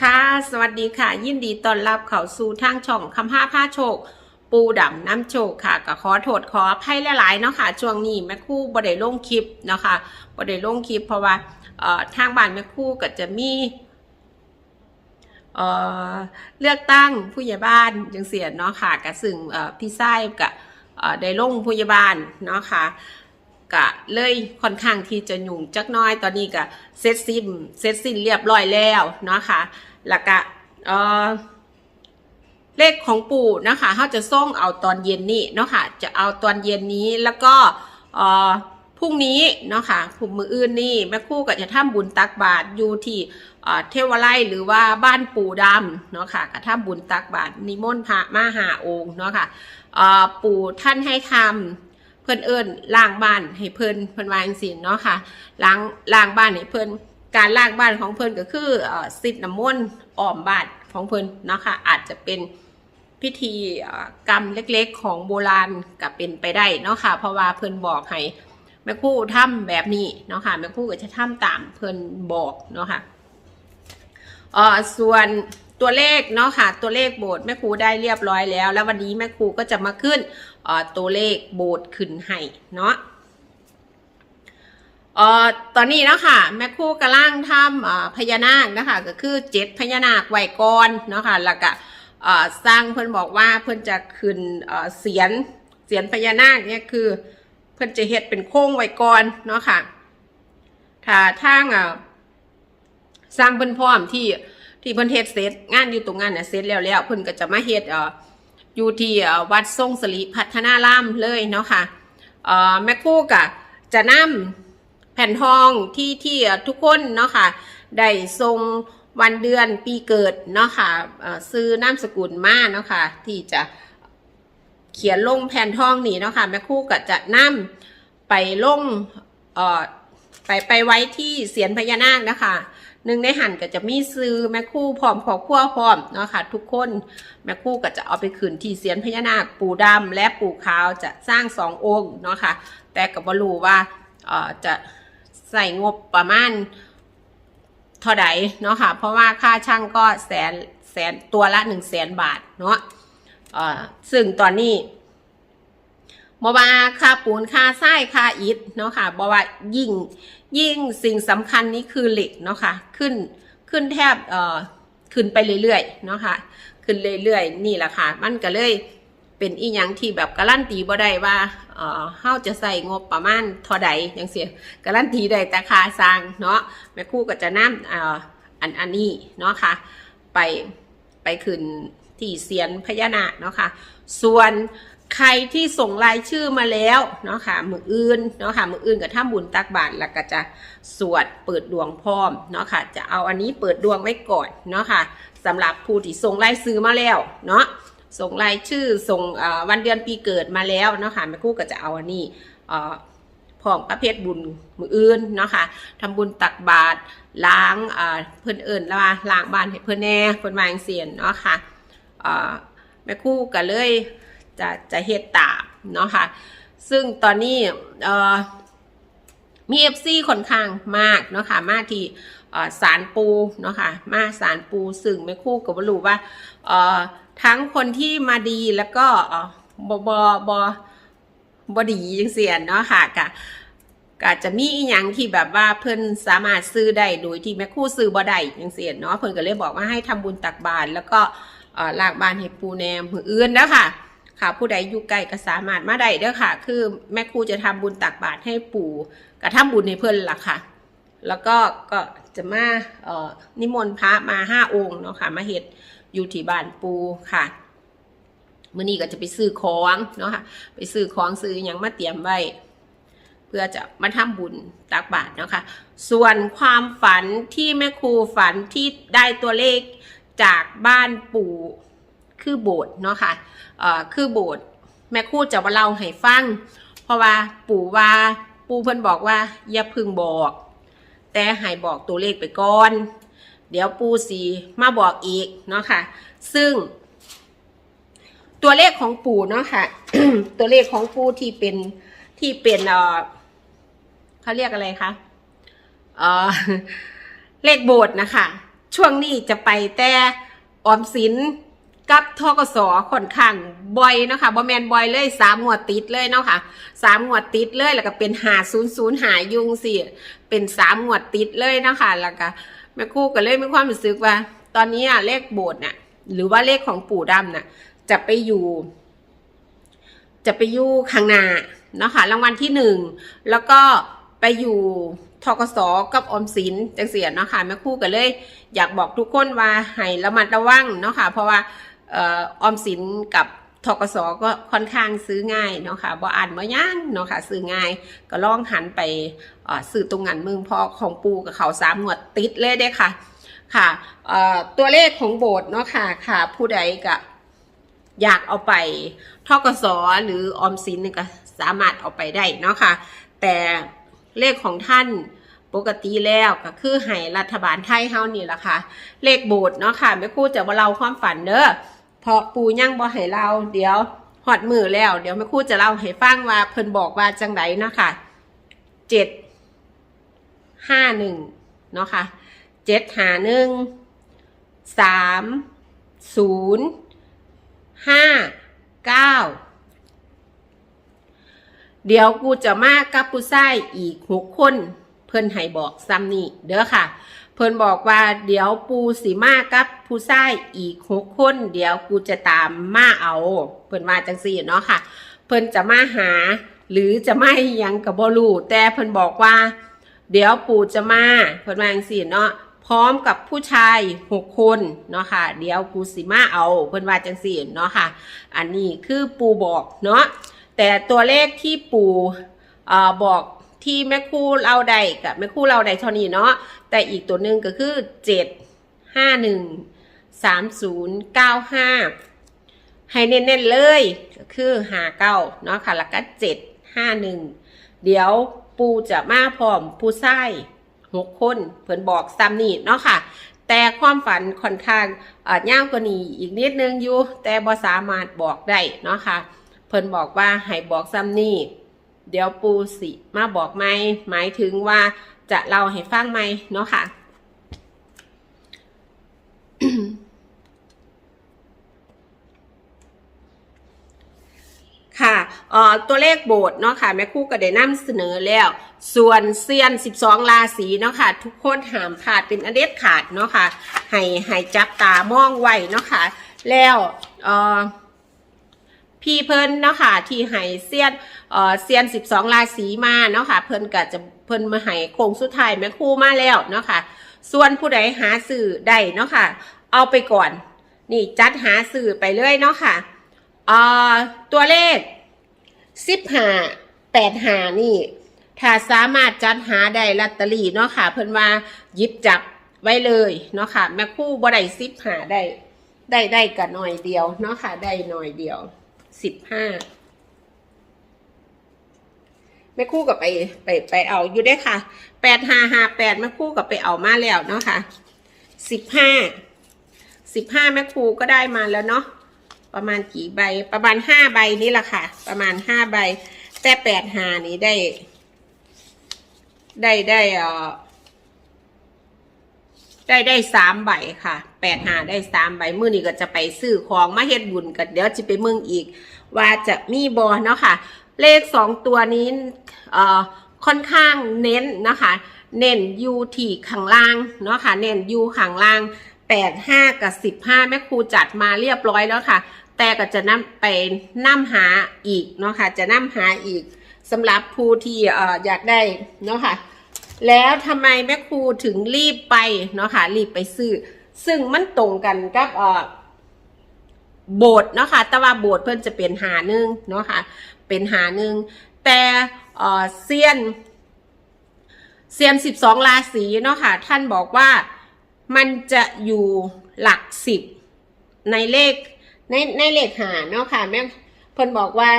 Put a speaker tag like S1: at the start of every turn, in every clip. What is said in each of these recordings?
S1: ค่ะ สวัสดีค่ะ ยินดีต้อนรับเข้าสู่ทางช่องคำห้าผ้าโชค ปูดำน้ำโชคค่ะก็ขอโทษขออภัยหลายๆเนาะค่ะช่วงนี้แม่คู่บ่ได้ลงคลิปเนาะค่ะบ่ได้ลงคลิปเพราะว่าเอ่อทางบ้านแม่คู่ก็จะมีเอ่อเลือกตั้งผู้ใหญ่บ้านจังเสียเนาะค่ะก็ซึ่งเอ่อพี่ไส้กับเอ่อได้ลงผู้ใหญ่บ้านเนาะค่ะ ก็เลยค่อนข้างที่จะยุ่งจักน้อยตอนนี้ก็เสร็จสิ้นเสร็จสิ้นเรียบร้อยแล้วเนาะค่ะแล้วก็เออเลขของปู่นะคะเขาจะส่งเอาตอนเย็นนี้เนาะค่ะจะเอาตอนเย็นนี้แล้วก็เออพรุ่งนี้เนาะค่ะพรุ่งมืออื่นนี่แม่คู่ก็จะทำบุญตักบาตรอยู่ที่เทวไลหรือว่าบ้านปู่ดำเนาะค่ะก็ทำบุญตักบาตรนิมนต์พระมาหาองค์เนาะค่ะเอ่อปู่ท่านให้ทำ เพิ่นเอิ้นล้างบ้านให้เพิ่นเพิ่นวาจังซี่เนาะค่ะล้างล้างบ้านให้เพิ่นการล้างบ้านของเพิ่นก็คือเอ่อซิดน้ำมนต์อ้อมบ้านของเพิ่นเนาะค่ะอาจจะเป็นพิธีกรรมเล็กๆ ของโบราณก็เป็นไปได้เนาะค่ะ เพราะว่าเพิ่นบอกให้แม่คู่ทำแบบนี้เนาะค่ะแม่คู่ก็จะทำตามเพิ่นบอกเนาะค่ะเออส่วน ตัวเลขเนาะค่ะตัวเลขโบสถ์แม่ครูได้เรียบร้อยแล้ว แล้ววันนี้แม่ครูก็จะมาขึ้นตัวเลขโบสถ์ขึ้นให้เนาะเอ่อตอนนี้เนาะค่ะแม่ครู่กำลังทำพญานาคนะคะก็คือเจ็ดพญานาคไว้ก่อนเนาะค่ะแล้วก็สร้างเพิ่อนบอกว่าเพิ่อนจะขึ้นเสียนเสียนพญานาคเนี่ยคือเพิ่อนจะเฮ็ดเป็นโค้งไว้ก่อนเนาะค่ะถ้าทางสร้างเพิ่นพร้อมที่ ที่เพิ่นเฮ็ดเสร็จงานอยู่ตรงงานน่ะเสร็จแล้วแล้วเพิ่นก็จะมาเฮ็ดเอ่ออยู่ที่อ่อวัดทรงสริพัฒนารามเลยเนาะค่ะเอ่อแม่คู่กะจะนำแผ่นทองที่ที่ทุกคนเนาะค่ะได้ทรงวันเดือนปีเกิดเนาะค่ะเอ่อซื้อนามสกุลมาเนาะค่ะที่จะเขียนลงแผ่นทองนี่เนาะค่ะแม่คู่ก็จะนำไปลงเอ่อไปไปไว้ที่เสียนพญานาคนะคะ หนึ่งในหันก็จะมีซื้อแม่คู่พร้อมขอครัวพร้อมเนาะค่ะทุกคนแม่คู่ก็จะเอาไปขืนที่เสียนพญานาคปู่ดำและปู่ขาวจะสร้างสององค์เนาะค่ะ แต่ก็บ่รู้ว่าเอ่อจะใส่งบประมาณเท่าใดเนาะค่ะ เพราะว่าค่าช่างก็แสนแสนตัวละหนึ่งแสนบาทเนาะเอ่อซึ่งตอนนี้ บว่าค่าปูนค่าทรายค่าอิฐเนาะค่ะบว่ายิ่งยิ่งสิ่งสำคัญนี้คือเหล็กเนาะค่ะขึ้นขึ้นแทบเอ่อขึ้นไปเรื่อยๆเนาะค่ะขึ้นเรื่อยๆนี่แหละค่ะ มันก็เลยเป็นอีหยังที่แบบการันตีบ่ได้ว่าเอ่อเฮาจะใส่งบประมาณเท่าใดจังซี่การันตีได้แต่ค่าสร้างเนาะแม่ครู่ก็จะนำเอ่ออันอันนี้เนาะค่ะไปไปขึ้นที่เสียนพญานาคเนาะค่ะ ส่วน ใครที่ส่งรายชื่อมาแล้วเนาะค่ะมืออื่นเนาะค่ะมืออื่นกับท่าบุญตักบาตรแล้วก็จะสวดเปิดดวงพร้อมเนาะค่ะ จะเอาอันนี้เปิดดวงไว้ก่อนเนาะค่ะสำหรับผู้ที่ส่งรายชื่อมาแล้วเนาะส่งรายชื่อส่งวันเดือนปีเกิดมาแล้วเนาะค่ะแม่คู่ก็จะเอาอันนี้พร้อมประเภทบุญมืออื่นเนาะค่ะทำบุญตักบาตรล้างเอ่อนเอิญแล้วว่าล้างบ้านให้เพิ่อนแน่เพิ่อนวางเสียนเนาะค่ะเอ่อแม่คู่ก็เลย จะจะเฮ็ดตามเนาะค่ะซึ่งตอนนี้เอ่อมีเอฟซีค่อนข้างมากเนาะค่ะมาที่สารปูเนาะค่ะมาสารปูซึ่งไม่คู่กับบรู้ว่าทั้งคนที่มาดีแล้วก็เอ่อบอบอบอดีจังเสียนเนาะค่ะกะก็จะมีอีหยังที่แบบว่าเพิ่นสามารถซื้อได้โดยที่แม่คู่ซื้อบ่ได้จังเสียนเนาะเพิ่นก็เลยบอกว่าให้ทำบุญตักบาตรแล้วก็ลากบานให้ปูแนมมืออื่นแล้วค่ะ ค่ะผู้ใดอยู่ไกลก็สามารถมาได้เด้อค่ะ คือแม่ครูจะทำบุญตักบาตรให้ปู่กระทำบุญในเพิ่นล่ะค่ะ แล้วก็ก็จะมาเอ่อนิมนต์พระมาห้าองค์เนาะค่ะ มาเฮ็ดอยู่ที่บ้านปูค่ะมื้อนี้ก็จะไปซื้อของเนาะค่ะไปซื้อของซื้อหยังมาเตรียมไว้ เพื่อจะมาทำบุญตักบาตรเนาะค่ะส่วนความฝันที่แม่ครูฝันที่ได้ตัวเลขจากบ้านปู่ คือโบสถ์เนาะค่ะเอ่อคือโบสถ์แม่ครูจะมาเล่าให้ฟัง เพราะว่าปู่ว่าปู่เพิ่นบอกว่า อย่าพึ่งบอก แต่ให้บอกตัวเลขไปก่อน เดี๋ยวปู่สีมาบอกอีกเนาะค่ะ ซึ่ง ตัวเลขของปู่เนาะค่ะ ตัวเลขของปู่ที่เป็นที่เป็นเอ่อเขาเรียกอะไรคะเออเลขโบสถ์นะคะ ช่วงนี้จะไปแต่ออมสิน กับทกสค่อนข้างบ่อยนะคะบ่แมนบ่อยเลยสามงวดติดเลยเนาะค่ะสามงวดติดเลยแล้วก็เป็นหาศูนย์ศูนย์หายุงสิเป็นสามงวดติดเลยเนาะค่ะแล้วก็แม่คู่ก็เลยมีความรู้สึกว่า ตอนนี้อะเลขโบสถ์น่ะ หรือว่าเลขของปู่ดำน่ะ จะไปอยู่ จะไปอยู่ข้างหน้าเนาะค่ะรางวัลที่หนึ่งแล้วก็ไปอยู่ทกสกับอมสินจังเสียเนาะค่ะแม่คู่ก็เลย อยากบอกทุกคนว่าให้ระมัดระวังเนาะค่ะเพราะว่า ออมสินกับทกสก็ค่อนข้างซื้อง่ายเนาะค่ะบ่อ่านบ่ย่างเนาะค่ะซื้อง่ายก็ลองหันไปซื้อตรงนั้นมึงเพอของปูกับเขาสามหมวดติดเลยเด้ค่ะ ค่ะตัวเลขของโบสถ์เนาะค่ะค่ะ ผู้ใดก็อยากเอาไปทกสหรือออมสินก็สามารถเอาไปได้เนาะค่ะ แต่เลขของท่านปกติแล้วก็คือให้รัฐบาลไทยเฮานี่แหละค่ะ เลขโบสถ์เนาะค่ะแม่ครู่จะมาเล่าความฝันเด้อ เพราะปูย่างบ่ให้เราเดี๋ยวหอดมือแล้ว เดี๋ยวแม่ครู่จะเล่าให้ฟังว่าเพิ่นบอกว่าจังไดเนาะค่ะเจ็ดห้าหนึ่งเนาะค่ะเจ็ดหาหนึ่งสามศูนย์ห้าเก้าเดี๋ยวกูจะมากับผู้ชายอีกหกคน เพิ่นให้บอกซ้ำนี่เด้อค่ะ เพิ่นบอกว่าเดี๋ยวปูสีมากับผู้ชายอีกหกคน เดี๋ยวกูจะตามมาเอา เพิ่นว่าจังซี่เนาะค่ะ เพิ่นจะมาหา หรือจะไม่ยังกับบรูแต่เพิ่นบอกว่า เดี๋ยวปูจะมาเพิ่นว่าจังซี่เนาะพร้อมกับผู้ชายหกคนเนาะค่ะ เดี๋ยวปูสิมาเอา เพิ่นว่าจังซี่เนาะค่ะ อันนี้คือปูบอกเนาะแต่ตัวเลขที่ปูอ่อบอก ที่แม่ครู่เราได้กับแม่ครู่เราได้เท่านี้เนาะแต่อีกตัวหนึ่งก็คือเจ็ดห้าหนึ่งสามศูนย์เก้าห้าให้เน้นๆเลยก็คือหาเก้าเนาะค่ะแล้วก็เจ็ดห้าหนึ่งเดี๋ยวปูจะมาพร้อมผู้ชายหกคนเพิ่นบอกซ้ำนี่เนาะค่ะ แต่ความฝันค่อนข้างเอ่อยาวกว่านี้อีกนิดนึงอยู่ แต่บ่สามารถบอกได้เนาะค่ะ เพิ่นบอกว่าให้บอกซ้ำนี่ เดี๋ยวปูสิมาบอกไหมหมายถึงว่าจะเล่าให้ฟังไหมเนาะค่ะ ค่ะเอ่อตัวเลขโบสถ์เนาะค่ะ แม่คู่ก็ได้นำเสนอแล้ว ส่วนเซียน 12 ราศีเนาะค่ะ ทุกคนหามขาดเป็นอเด็ดขาดเนาะค่ะ ให้ให้จับตามองไว้เนาะค่ะ แล้วเอ่อ พี่เพิ่นเนาะค่ะที่ให้เซียนเอ่อเซียน 12 ราศีมาเนาะค่ะเพิ่นก็จะเพิ่นมาให้โค้งสุดท้ายแม่ครูมาแล้วเนาะค่ะส่วนผู้ใดหาสื่อได้เนาะค่ะเอาไปก่อน นี่จัดหาสื่อไปเลยเนาะค่ะเอ่อตัวเลข 15 85นี่ถ้าสามารถจัดหาได้ลอตเตอรี่เนาะค่ะ เพิ่นว่าหยิบจับไว้เลยเนาะค่ะ แม่คู่บ่ได้15ได้ ได้ได้กันหน่อยเดียวเนาะค่ะ ได้หน่อยเดียว สิบห้าแม่คู่กับไปไปไปเอาอยู่ได้ค่ะแปดห้าห้าแปดแม่คู่กับไปเอามาแล้วเนาะค่ะสิบห้าสิบห้าแม่ครูก็ได้มาแล้วเนาะประมาณกี่ใบประมาณห้าใบนี่แหละค่ะ ประมาณห้าใบแต่แปดหานี้ได้ ได้ได้เอ่อ ได้ได้สามใบค่ะแปดหาได้สามใบมื้อนี้ก็จะไปซื้อของมาเฮ็ดบุญกันเดี๋ยวจะไปเมืองอีก ว่าจะมีบอเนาะค่ะ เลขสองตัวนี้เอ่อค่อนข้างเน้นนะคะ เน้นอยูที่ข้างล่างเนาะค่ะเน้นอยูข้างล่างแปดห้ากับสิบห้าแม่ครูจัดมาเรียบร้อยแล้วค่ะ แต่ก็จะนำไปนํหาอีกเนาะค่ะจะนํหาอีกสำหรับผู้ที่เอ่ออยากได้เนาะค่ะ แล้วทำไมแม่ครูถึงรีบไปเนาะค่ะรีบไปซื้อ ซึ่งมันตรงกันกับเอ่อโบสเนาะค่ะแต่ว่าโบสเพิ่นจะเป็นหาหนึ่งเนาะค่ะเป็นหาหนึ่งแต่เอ่อเซียนเซียนสิบสองราศีเนาะค่ะท่านบอกว่ามันจะอยู่หลักสิบในเลขในในเลขหาเนาะค่ะแม่เพิ่นบอกว่า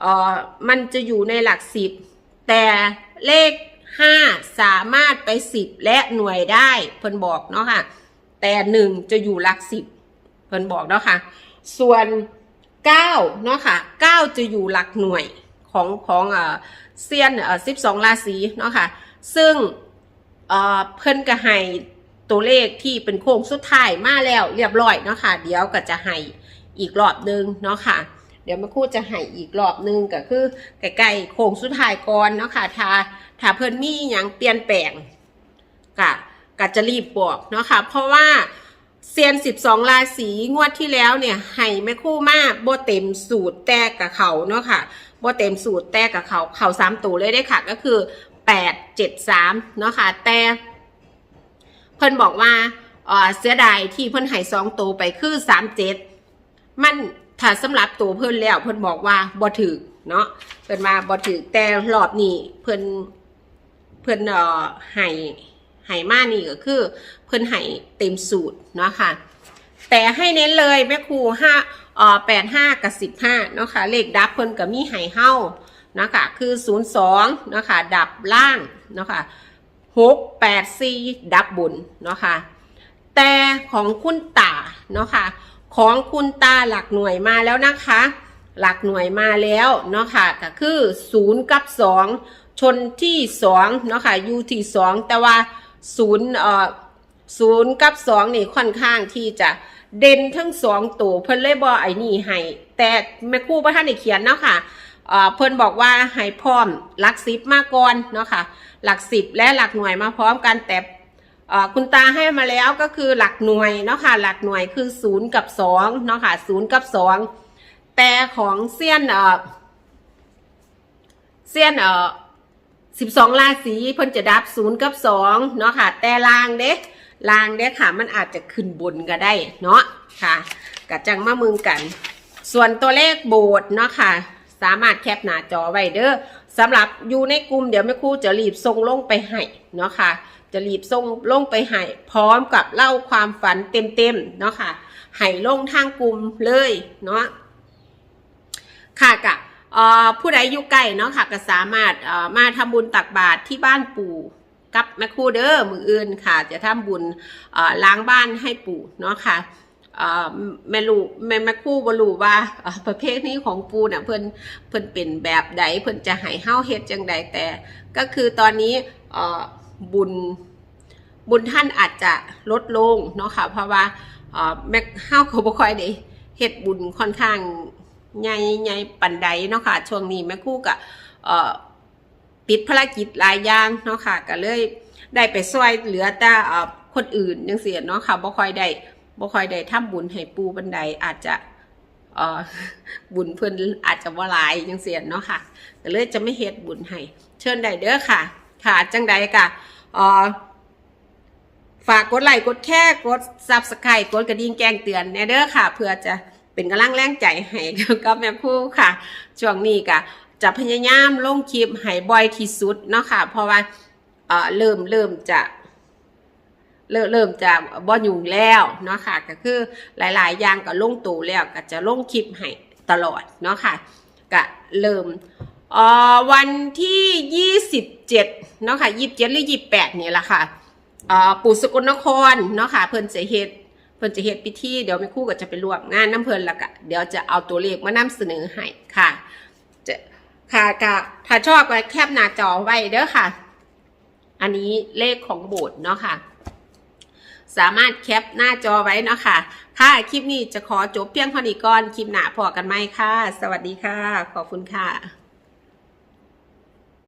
S1: เอ่อมันจะอยู่ในหลักสิบแต่เลข ห้าสามารถไปสิบและหน่วยได้เพิ่นบอกเนาะค่ะ แต่หนึ่งจะอยู่หลักสิบเพิ่นบอกเนาะค่ะ ส่วนเก้าเนาะค่ะเก้าจะอยู่หลักหน่วยของของเอ่อเซียนเอ่อสิบสองราศีเนาะค่ะ ซึ่งเอ่อเพิ่นก็ให้ตัวเลขที่เป็นโค้งสุดท้ายมาแล้วเรียบร้อยเนาะค่ะ เดี๋ยวก็จะให้อีกรอบนึงเนาะค่ะ เดี๋ยวแม่คู่จะให้อีกรอบนึงก็คือใกล้ๆโค้งสุดท้ายก่อนเนาะค่ะถ้าถ้าเพิ่นมีหยังเปลี่ยนแปลงก็ก็จะรีบบอกเนาะค่ะ เพราะว่าเซียน12ราศีงวดที่แล้วเนี่ยให้แม่คู่มากบ่เต็มสูตรแต่กับเขาเนาะค่ะบ่เต็มสูตรแต่กับเขาเขาสามตัวเลยได้ค่ะ ก็คือ8 7 3เนาะค่ะแต่เพิ่นบอกว่าเอ่อเสียดายที่เพิ่นให้สองตัวไปคือสามเจ็ดมัน ถ้าสำหรับตัวเพิ่นแล้วเพิ่นบอกว่าบ่ถึกเนาะเพิ่นว่าบ่ถึกแต่รอบนี้เพิ่นเพิ่นเอ่อให้ให้มานี่ก็คือ เพิ่นให้เต็มสูตรเนาะค่ะ แต่ให้เน้นเลยแม่ครูห้าเอ่อแปดห้ากับสิบห้าเนาะค่ะเลขดับเพิ่นกับมีไห้เฮ้าเนาะค่ะคือศูนย์สองเนาะค่ะดับล่างเนาะค่ะหกแปดสี่ดับบุญเนาะค่ะแต่ของคุณตาเนาะค่ะ ของคุณตาหลักหน่วยมาแล้วนะคะ หลักหน่วยมาแล้วเนาะค่ะก็คือศูนย์กับสองชนที่สองเนาะค่ะอยู่ที่สองแต่ว่าศูนย์เอ่อศูนย์กับสองนี่ค่อนข้างที่จะเด่นทั้งสองตัวเพิ่นเลยบอไอ้นี่ให้แต่แม่ครู่พระท่านได้เขียนเนาะค่ะเอ่อเพิ่นบอกว่าให้พร้อมหลักสิบมาก่อนเนาะค่ะ หลักสิบและหลักหน่วยมาพร้อมกันแต่ คุณตาให้มาแล้วก็คือหลักหน่วยเนาะค่ะหลักหน่วยคือศูนย์กับสองเนาะค่ะศูนย์กับสองแต่ของเซียนเออเซียนเออสิบสองราศีเพิ่นจะดับศูนย์กับสองเนาะค่ะ แต่ลางเด้ลางเด้ค่ะ มันอาจจะขึ้นบนก็ได้เนาะค่ะกะจังมามึงกัน ส่วนตัวเลขโบสถ์เนาะค่ะ สามารถแคปหน้าจอไว้เด้อสำหรับอยู่ในกลุ่มเดี๋ยวแม่ครูจะรีบส่งลงไปให้เนาะค่ะ จะรีบส่งลงไปให้พร้อมกับเล่าความฝันเต็มๆเนาะค่ะให้ลงทางกลุ่มเลยเนาะค่ะกะผู้ใดอยู่ใกล้เนาะค่ะก็สามารถมาทำบุญตักบาตรที่บ้านปู่กับแม่ครูเด้อมืออื่นค่ะ จะทำบุญล้างบ้านให้ปู่เนาะค่ะเอ่อแม่ลูกแม่แม่คู่บรูว่าประเภทนี้ของปูน่ะเพิ่นเพิ่นเป็นแบบใดเพิ่นจะให้เฮาเฮ็ดจังใดแต่ ก็คือตอนนี้อ่อ บุญบุญท่านอาจจะลดลงเนาะค่ะ เพราะว่าเอ่อแม่เฮาก็บ่ค่อยได้เฮ็ดบุญค่อนข้างใหญ่ใหญ่ปานใดเนาะค่ะ ช่วงนี้แม่คู่ก็เอ่อติดภารกิจหลายอย่างเนาะค่ะก็เลยได้ไปช่วยเหลือแต่คนอื่นจังซี่เนาะค่ะบ่ค่อยได้บ่ค่อยได้ทำบุญให้ปูบันไดอาจจะบุญเพิ่นอาจจะว่าลายจังเสียเนาะค่ะก็เลยจะไม่เฮ็ดบุญให้เชิญได้เด้อค่ะ ค่ะจังใดกะอ่อฝากกดไลค์กดแค่กด Subscribe กดกระดิ่งแจ้งเตือนแนเด้อค่ะ เพื่อจะเป็นกำลังแรงใจให้กับแม่คู่ค่ะ ช่วงนี้ก็จะพยายามลงคลิปให้บ่อยที่สุดเนาะค่ะ เพราะว่าเอ่อเริ่มเริ่มจะเริ่มเริ่มจะบ่ยุ่งแล้วเนาะค่ะ ก็คือหลาย ๆ อย่างก็ลงตูแล้วก็จะลงคลิปให้ตลอดเนาะค่ะก็เริ่ม วันที่ 27เนาะค่ะ27 หรือ 28นี่แหละค่ะปู่สกลนครเนาะค่ะเพิ่นจะเฮ็ดเพิ่นจะเฮ็ดพิธีเดี๋ยวแม่คู่ก็จะไปร่วมงานน้ำเพิ่นละก็เดี๋ยวจะเอาตัวเลขมานำเสนอให้ค่ะจะค่ะก็ถ้าชอบก็แคปหน้าจอไว้เด้อค่ะ อันนี้เลขของโบสถ์เนาะค่ะ สามารถแคปหน้าจอไว้เนาะค่ะ ค่ะคลิปนี้จะขอจบเพียงเท่านี้ก่อนคลิปหน้าพอกันไหมค่ะ สวัสดีค่ะ ขอบคุณค่ะ